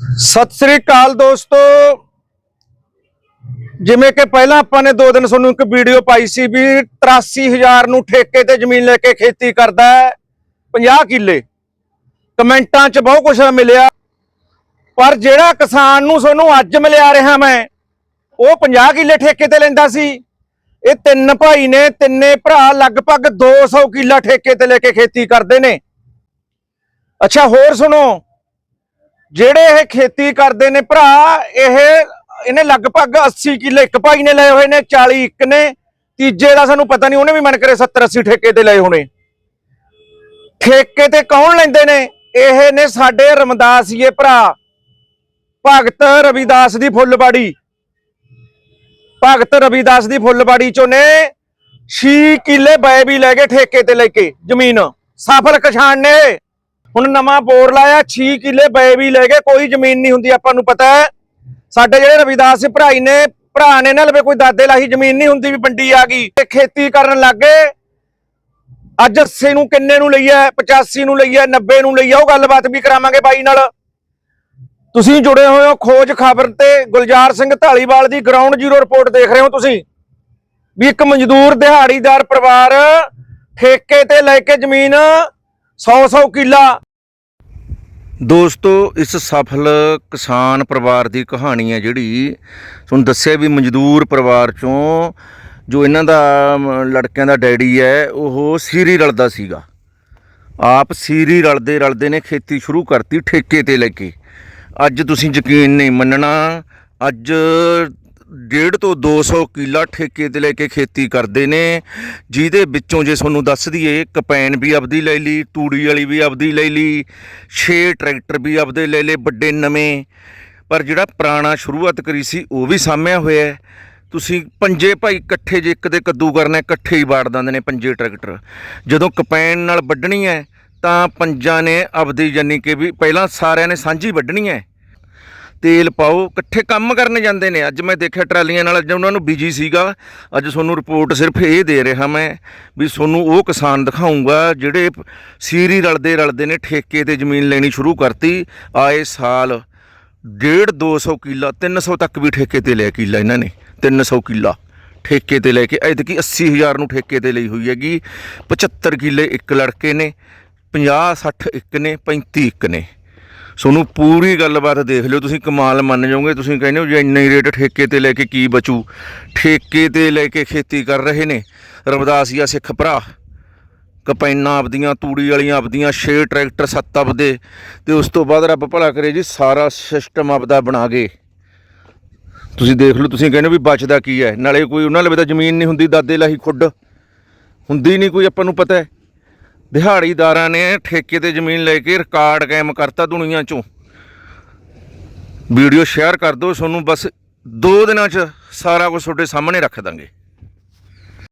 ਸਤਿ ਸ੍ਰੀ ਅਕਾਲ ਦੋਸਤੋ। ਜਿਵੇਂ ਕਿ ਪਹਿਲਾਂ ਆਪਾਂ ਨੇ ਦੋ ਦਿਨ ਤੁਹਾਨੂੰ ਇੱਕ ਵੀਡੀਓ ਪਾਈ ਸੀ ਵੀ 83000 ਨੂੰ ਠੇਕੇ ਤੇ ਜ਼ਮੀਨ ਲੈ ਕੇ ਖੇਤੀ ਕਰਦਾ ਹੈ। 50 ਕਿੱਲੇ। ਕਮੈਂਟਾਂ 'ਚ ਬਹੁਤ ਕੁਝ ਮਿਲਿਆ। ਪਰ ਜਿਹੜਾ ਕਿਸਾਨ ਨੂੰ ਤੁਹਾਨੂੰ ਅੱਜ ਮਿਲਿਆ ਰਿਹਾ ਮੈਂ, ਉਹ 50 ਕਿੱਲੇ ਠੇਕੇ ਤੇ ਲੈਂਦਾ ਸੀ। ਇਹ ਤਿੰਨ ਭਾਈ ਨੇ, ਤਿੰਨੇ ਭਰਾ ਲਗਭਗ 200 ਕਿੱਲਾ ਠੇਕੇ ਤੇ ਲੈ ਕੇ ਖੇਤੀ ਕਰਦੇ ਨੇ। ਅੱਛਾ, ਹੋਰ ਸੁਣੋ। ਜਿਹੜੇ ਇਹ ਖੇਤੀ ਕਰਦੇ ਨੇ ਭਰਾ, ਇਹ ਇਹਨੇ ਲਗਭਗ 80 ਕਿੱਲੇ, ਇੱਕ ਭਾਈ ਨੇ ਲਏ ਹੋਏ ਨੇ 40 ਇੱਕ ਨੇ, ਤੀਜੇ ਦਾ ਸਾਨੂੰ ਪਤਾ ਨਹੀਂ, ਉਹਨੇ ਵੀ ਮਨ ਕਰੇ 70 80 ਠੇਕੇ ਤੇ ਲਏ ਹੋਣੇ। ਠੇਕੇ ਤੇ ਕੌਣ ਲੈਂਦੇ ਨੇ? ਇਹ ਨੇ ਸਾਡੇ ਰਮਦਾਸੀਏ ਭਰਾ, ਭਗਤ ਰਵਿਦਾਸ ਦੀ ਫੁੱਲਬਾੜੀ। ਭਗਤ ਰਵਿਦਾਸ ਦੀ ਫੁੱਲਬਾੜੀ ਚੋਂ ਨੇ 6 ਕਿੱਲੇ ਬੈ ਵੀ ਲੈ ਗਏ ਠੇਕੇ ਤੇ ਲੈ ਕੇ, ਜ਼ਮੀਨ। ਸਫਲ ਕਿਸਾਨ ਨੇ। ਹੁਣ ਨਵਾਂ ਬੋਰ ਲਾਇਆ 6 ਕਿੱਲੇ ਬਏ ਵੀ ਲੈ ਗਏ, ਕੋਈ ਜ਼ਮੀਨ ਨਹੀਂ ਹੁੰਦੀ, ਆਪਾਂ ਨੂੰ ਪਤਾ ਹੈ। ਸਾਡੇ ਜਿਹੜੇ ਰਵਿਦਾਸ ਭਰਾਈ ਨੇ, ਭਰਾ ਨੇ ਨਾ ਲਵੇ ਕੋਈ ਦਾਦੇ ਲਾਹੀ ਜ਼ਮੀਨ ਨਹੀਂ ਹੁੰਦੀ ਵੀ ਮੰਡੀ ਆ ਗਈ ਤੇ ਖੇਤੀ ਕਰਨ ਲੱਗੇ ਅੱਜ 80 ਨੂੰ ਕਿੰਨੇ ਨੂੰ ਲਈਆ 85 ਨੂੰ ਲਈਆ 90 ਨੂੰ ਲਈਆ ਉਹ ਗੱਲਬਾਤ ਵੀ ਕਰਾਵਾਂਗੇ ਬਾਈ ਨਾਲ। ਤੁਸੀਂ ਜੁੜੇ ਹੋਏ ਹੋ ਖੋਜ ਖਬਰ ਤੇ, ਗੁਲਜ਼ਾਰ ਸਿੰਘ ਢਾਲੀਵਾਲ ਦੀ ਗਰਾਊਂਡ ਜ਼ੀਰੋ ਰਿਪੋਰਟ ਦੇਖ ਰਹੇ ਹੋ ਤੁਸੀਂ। ਵੀ ਇੱਕ ਮਜ਼ਦੂਰ ਦਿਹਾੜੀਦਾਰ ਪਰਿਵਾਰ ਠੇਕੇ ਤੇ ਲੈ ਕੇ ਜ਼ਮੀਨ 100-100 ਕਿੱਲਾ ਦੋਸਤੋ, ਇਸ ਸਫਲ ਕਿਸਾਨ ਪਰਿਵਾਰ ਦੀ ਕਹਾਣੀ ਹੈ ਜਿਹੜੀ। ਤੁਹਾਨੂੰ ਦੱਸਿਆ ਵੀ ਮਜ਼ਦੂਰ ਪਰਿਵਾਰ ਚੋਂ ਜੋ ਇਹਨਾਂ ਦਾ ਲੜਕਿਆਂ ਦਾ ਡੈਡੀ ਹੈ, ਉਹ ਸੀਰੀ ਰਲਦਾ ਸੀਗਾ। ਆਪ ਸੀਰੀ ਰਲਦੇ ਰਲਦੇ ਨੇ ਖੇਤੀ ਸ਼ੁਰੂ ਕਰਤੀ ਠੇਕੇ ਤੇ ਲੈ ਕੇ। ਅੱਜ ਤੁਸੀਂ ਯਕੀਨ ਨਹੀਂ ਮੰਨਣਾ, ਅੱਜ ਡੇਢ ਤੋਂ 200 ਕਿੱਲਾ ਠੇਕੇ ਤੇ ਲੈ ਕੇ ਖੇਤੀ ਕਰਦੇ ਨੇ। ਜਿਹਦੇ ਵਿੱਚੋਂ ਜੇ ਤੁਹਾਨੂੰ ਦੱਸ ਦਈਏ ਕਪੈਨ ਵੀ ਆਪਦੀ ਲੈ ਲਈ, ਤੂੜੀ ਵਾਲੀ ਵੀ ਆਪਦੀ ਲੈ ਲਈ 6 ਟਰੈਕਟਰ ਵੀ ਆਪਦੇ ਲੈ ਲਏ ਵੱਡੇ ਨਵੇਂ। ਪਰ ਜਿਹੜਾ ਪੁਰਾਣਾ ਸ਼ੁਰੂਆਤ ਕਰੀ ਸੀ, ਉਹ ਵੀ ਸਾਹਮਿਆ ਹੋਇਆ ਹੈ। ਤੁਸੀਂ ਪੰਜੇ ਭਾਈ ਇਕੱਠੇ ਜੇ ਇੱਕ ਦੇ ਕੱਦੂ ਕਰਨਾ ਇਕੱਠੇ ਹੀ ਵਾੜ ਦਿੰਦੇ ਨੇ ਪੰਜੇ ਟਰੈਕਟਰ। ਜਦੋਂ ਕਪੈਨ ਨਾਲ ਵੱਢਣੀ ਹੈ, ਤਾਂ ਪੰਜਾਂ ਨੇ ਆਪਦੀ ਜਾਨੀ ਕਿ ਵੀ ਪਹਿਲਾਂ ਸਾਰਿਆਂ ਨੇ ਸਾਂਝੀ ਵੱਢਣੀ ਹੈ। ਤੇਲ ਪਾਓ, ਇਕੱਠੇ ਕੰਮ ਕਰਨ ਜਾਂਦੇ ਨੇ। ਅੱਜ ਮੈਂ ਦੇਖਿਆ ਟਰਾਲੀਆਂ ਨਾਲ, ਅੱਜ ਉਹਨਾਂ ਨੂੰ ਬਿਜ਼ੀ ਸੀਗਾ। ਅੱਜ ਤੁਹਾਨੂੰ ਰਿਪੋਰਟ ਸਿਰਫ ਇਹ ਦੇ ਰਿਹਾ ਮੈਂ ਵੀ ਤੁਹਾਨੂੰ ਉਹ ਕਿਸਾਨ ਦਿਖਾਉਂਗਾ ਜਿਹੜੇ ਸੀਰੀ ਰਲਦੇ ਰਲਦੇ ਨੇ, ਠੇਕੇ ਤੇ ਜ਼ਮੀਨ ਲੈਣੀ ਸ਼ੁਰੂ ਕਰਤੀ। ਆਏ ਸਾਲ ਡੇਢ 200 ਕਿੱਲਾ 300 ਤੱਕ ਵੀ ਠੇਕੇ ਤੇ ਲਿਆ ਕਿੱਲਾ ਇਹਨਾਂ ਨੇ 300 ਕਿੱਲਾ। ਠੇਕੇ ਤੇ ਲੈ ਕੇ, ਐਤਕੀ 80000 ਨੂੰ ਠੇਕੇ ਤੇ ਲਈ ਹੋਈ ਹੈਗੀ। 75 ਕਿੱਲੇ ਇੱਕ ਲੜਕੇ ਨੇ 50 60 ਇੱਕ ਨੇ 35 ਇੱਕ ਨੇ। ਤੁਹਾਨੂੰ ਪੂਰੀ ਗੱਲਬਾਤ ਦੇਖ ਲਿਓ, ਤੁਸੀਂ ਕਮਾਲ ਮੰਨ ਜਾਓਗੇ, ਤੁਸੀਂ ਕਹਿੰਦੇ ਹੋ ਜੇ ਇੰਨੇ ਰੇਟ ਠੇਕੇ ਤੇ ਲੈ ਕੇ ਕੀ ਬਚੂ? ਠੇਕੇ ਤੇ ਲੈ ਕੇ ਖੇਤੀ ਕਰ ਰਹੇ ਨੇ ਰਮਦਾਸੀਆ ਸਿੱਖ ਭਰਾ। ਕਪੈਨਾ ਆਪਦੀਆਂ, ਤੂੜੀ ਵਾਲੀਆਂ ਆਪਦੀਆਂ 6 ਟਰੈਕਟਰ, ਸੱਤ ਆਪਦੇ, ਤੇ ਉਸ ਤੋਂ ਬਾਅਦ ਰੱਬ ਭਲਾ ਕਰੇ ਜੀ, ਸਾਰਾ ਸਿਸਟਮ ਆਪਦਾ ਬਣਾ ਗਏ ਤੁਸੀਂ ਦੇਖ ਲਓ, ਤੁਸੀਂ ਕਹਿੰਦੇ ਹੋ ਵੀ ਬਚਦਾ ਕੀ ਹੈ? ਨਾਲੇ ਕੋਈ ਉਹਨਾਂ ਲਵੇ ਤਾਂ ਜ਼ਮੀਨ ਨਹੀਂ ਹੁੰਦੀ, ਦਾਦੇ ਲਾਹੀ ਖੁੱਡ। ਹੁੰਦੀ ਨਹੀਂ ਕੋਈ, ਆਪਾਂ ਨੂੰ ਪਤਾ ਹੈ। ਦਿਹਾੜੀਦਾਰਾਂ ਨੇ ਠੇਕੇ ਤੇ ਜ਼ਮੀਨ ਲੈ ਕੇ ਰਿਕਾਰਡ ਕਾਇਮ ਕਰਤਾ ਦੁਨੀਆ 'ਚੋਂ। ਵੀਡੀਓ ਸ਼ੇਅਰ ਕਰ ਦਿਓ, ਤੁਹਾਨੂੰ ਬਸ 2 ਦਿਨਾਂ 'ਚ ਸਾਰਾ ਕੁਝ ਤੁਹਾਡੇ ਸਾਹਮਣੇ ਰੱਖ ਦਾਂਗੇ।